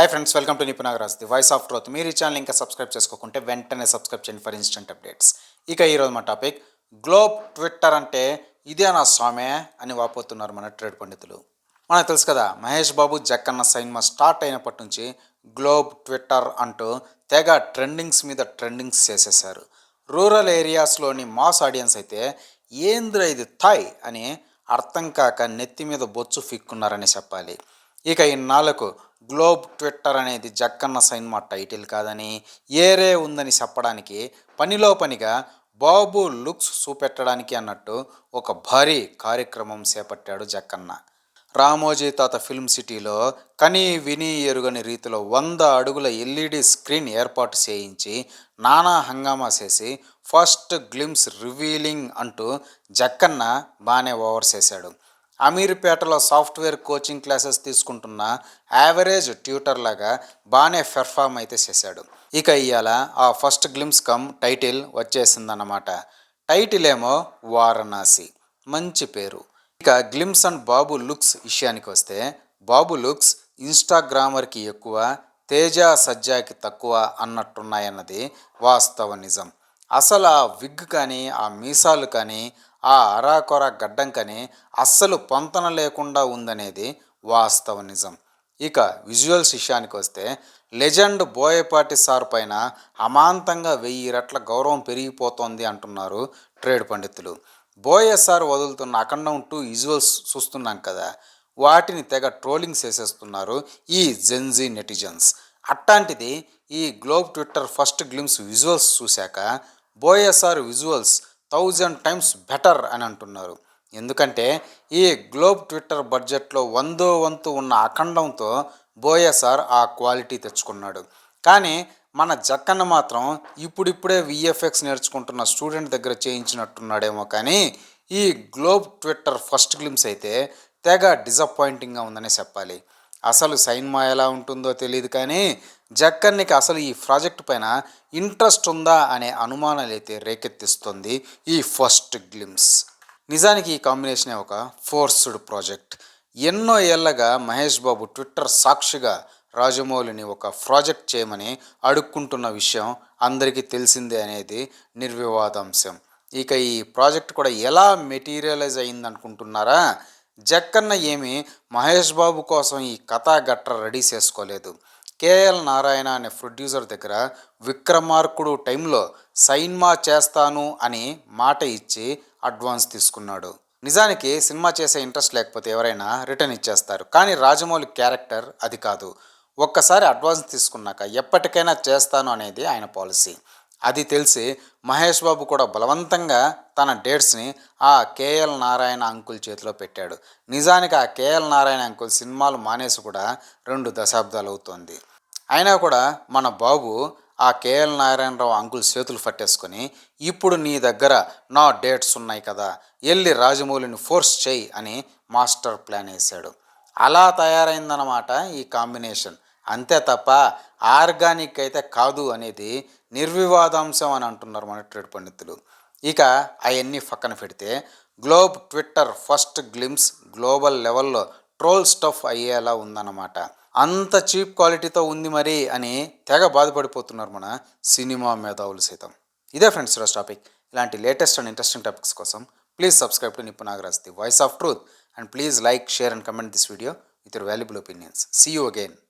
Hi friends welcome to Nippu Nagaraj the voice of truth మీరు ఈ channel ఇంకా subscribe చేసుకోకుంటే వెంటనే సబ్స్క్రైబ్ చేయండి ఫర్ ఇన్స్టెంట్ అప్డేట్స్ ఇక ఈరోజు మా టాపిక్ గ్లోబ్ ట్విట్టర్ అంటే ఇదే నా స్వామే అని వాపోతున్నారు మన ట్రేడ్ పండితులు. మనకు తెలుసు కదా మహేష్ బాబు జక్కన్న సైన్మా స్టార్ట్ అయినప్పటి నుంచి గ్లోబ్ ట్విట్టర్ అంటూ తెగ ట్రెండింగ్స్ మీద ట్రెండింగ్స్ చేసేసారు రూరల్ ఏరియాస్లోని మాస్ ఆడియన్స్ అయితే ఏంద్ర ఇది థాయ్ అని అర్థం కాక నెత్తి మీద బొచ్చు ఫిక్కున్నారని చెప్పాలి. ఇక ఈ నాలుగు గ్లోబ్ ట్విట్టర్ అనేది జక్కన్న సైన్మా టైటిల్ కాదని ఏరే ఉందని చెప్పడానికి పనిలో పనిగా బాబు లుక్స్ చూపెట్టడానికి అన్నట్టు ఒక భారీ కార్యక్రమం చేపట్టాడు జక్కన్న. రామోజీ తాత ఫిల్మ్ సిటీలో కని విని ఎరుగని రీతిలో వంద అడుగుల ఎల్ఈడి స్క్రీన్ ఏర్పాటు చేయించి నానా హంగామా చేసి ఫస్ట్ గ్లిమ్స్ రివీలింగ్ అంటూ జక్కన్న బాగానే ఓవర్ చేశాడు. అమీర్పేటలో సాఫ్ట్వేర్ కోచింగ్ క్లాసెస్ తీసుకుంటున్న యావరేజ్ ట్యూటర్ లాగా బాగానే పెర్ఫామ్ అయితే చేశాడు. ఇక ఇవాళ ఆ ఫస్ట్ గ్లిమ్స్ కమ్ టైటిల్ వచ్చేసిందన్నమాట. టైటిల్ ఏమో వారణాసి. మంచి పేరు. ఇక గ్లిమ్స్ అండ్ బాబు లుక్స్ విషయానికి వస్తే బాబు లుక్స్ ఇన్స్టాగ్రామర్కి ఎక్కువ తేజ సజ్జాకి తక్కువ అన్నట్టున్నాయన్నది వాస్తవ నిజం. అసలు ఆ విగ్ కానీ ఆ మీసాలు కానీ ఆ అరాకొర గడ్డం కానీ అస్సలు పొంతన లేకుండా ఉందనేది వాస్తవ నిజం. ఇక విజువల్స్ విషయానికి వస్తే లెజెండ్ బోయపాటి సార్ పైన అమాంతంగా వెయ్యి రెట్ల గౌరవం పెరిగిపోతోంది అంటున్నారు ట్రేడ్ పండితులు. బోయ సార్ వదులుతున్న అఖండం టూ విజువల్స్ చూస్తున్నాం కదా వాటిని తెగ ట్రోలింగ్ చేసేస్తున్నారు ఈ జెన్జీ నెటిజన్స్. అట్లాంటిది ఈ globe Twitter first glimpse visuals చూశాక బోఎస్ఆర్ విజువల్స్ థౌజండ్ టైమ్స్ బెటర్ అని అంటున్నారు. ఎందుకంటే ఈ గ్లోబ్ ట్విట్టర్ బడ్జెట్లో వందో వంతు ఉన్న అఖండంతో బోఎస్ఆర్ ఆ క్వాలిటీ తెచ్చుకున్నాడు. కానీ మన జక్కన్న మాత్రం ఇప్పుడిప్పుడే విఎఫ్ఎక్స్ నేర్చుకుంటున్న స్టూడెంట్ దగ్గర చేయించినట్టున్నాడేమో కానీ ఈ గ్లోబ్ ట్విట్టర్ ఫస్ట్ గ్లిమ్స్ అయితే తెగ డిసప్పాయింటింగ్గా ఉందనే చెప్పాలి. అసలు సైన్మా ఎలా ఉంటుందో తెలియదు కానీ జక్కన్నికి అసలు ఈ ప్రాజెక్ట్ పైన ఇంట్రెస్ట్ ఉందా అనే అనుమానాలు అయితే రేకెత్తిస్తుంది ఈ ఫస్ట్ గ్లిమ్స్. నిజానికి ఈ కాంబినేషనే ఒక ఫోర్స్డ్ ప్రాజెక్ట్. ఎన్నో ఏళ్ళగా మహేష్ బాబు ట్విట్టర్ సాక్షిగా రాజమౌళిని ఒక ప్రాజెక్ట్ చేయమని అడుక్కుంటున్న విషయం అందరికీ తెలిసిందే అనేది నిర్వివాదాంశం. ఇక ఈ ప్రాజెక్ట్ కూడా ఎలా మెటీరియలైజ్ అయింది అనుకుంటున్నారా జక్కన్న ఏమి మహేష్ బాబు కోసం ఈ కథా గట్ర రెడీ చేసుకోలేదు. కేఎల్ నారాయణ అనే ప్రొడ్యూసర్ దగ్గర విక్రమార్కుడు టైంలో సైన్మా చేస్తాను అని మాట ఇచ్చి అడ్వాన్స్ తీసుకున్నాడు. నిజానికి సినిమా చేసే ఇంట్రెస్ట్ లేకపోతే ఎవరైనా రిటర్న్ ఇచ్చేస్తారు. కానీ రాజమౌళి క్యారెక్టర్ అది కాదు. ఒక్కసారి అడ్వాన్స్ తీసుకున్నాక ఎప్పటికైనా చేస్తాను అనేది ఆయన పాలసీ. అది తెలిసి మహేష్ బాబు కూడా బలవంతంగా తన డేట్స్ని ఆ కేఎల్ నారాయణ అంకుల్ చేతిలో పెట్టాడు. నిజానికి ఆ కేఎల్ నారాయణ అంకుల్ సినిమాలు మానేసి కూడా రెండు దశాబ్దాలు అవుతోంది. అయినా కూడా మన బాబు ఆ కేఎల్ నారాయణరావు అంకుల్ చేతులు పట్టేసుకొని ఇప్పుడు నీ దగ్గర నా డేట్స్ ఉన్నాయి కదా వెళ్ళి రాజమౌళిని ఫోర్స్ చేయి అని మాస్టర్ ప్లాన్ వేశాడు. అలా తయారైందన్నమాట ఈ కాంబినేషన్. అంతే తప్ప ఆర్గానిక్ అయితే కాదు అనేది నిర్వివాదాంశం అని అంటున్నారు మన ట్రేడ్ పండితులు. ఇక అవన్నీ పక్కన పెడితే globe Twitter first glimpse global లెవెల్లో ట్రోల్ స్టఫ్ అయ్యేలా ఉందన్నమాట. అంత చీప్ క్వాలిటీతో ఉంది మరి అని తెగ బాధపడిపోతున్నారు మన సినిమా మేధావులు సైతం. ఇదే ఫ్రెండ్స్ ఈరోజు టాపిక్. ఇలాంటి లేటెస్ట్ అండ్ ఇంట్రెస్టింగ్ టాపిక్స్ కోసం please subscribe to Nippu Nagaraj the voice of truth and please like share and comment this video with your valuable opinions. See you again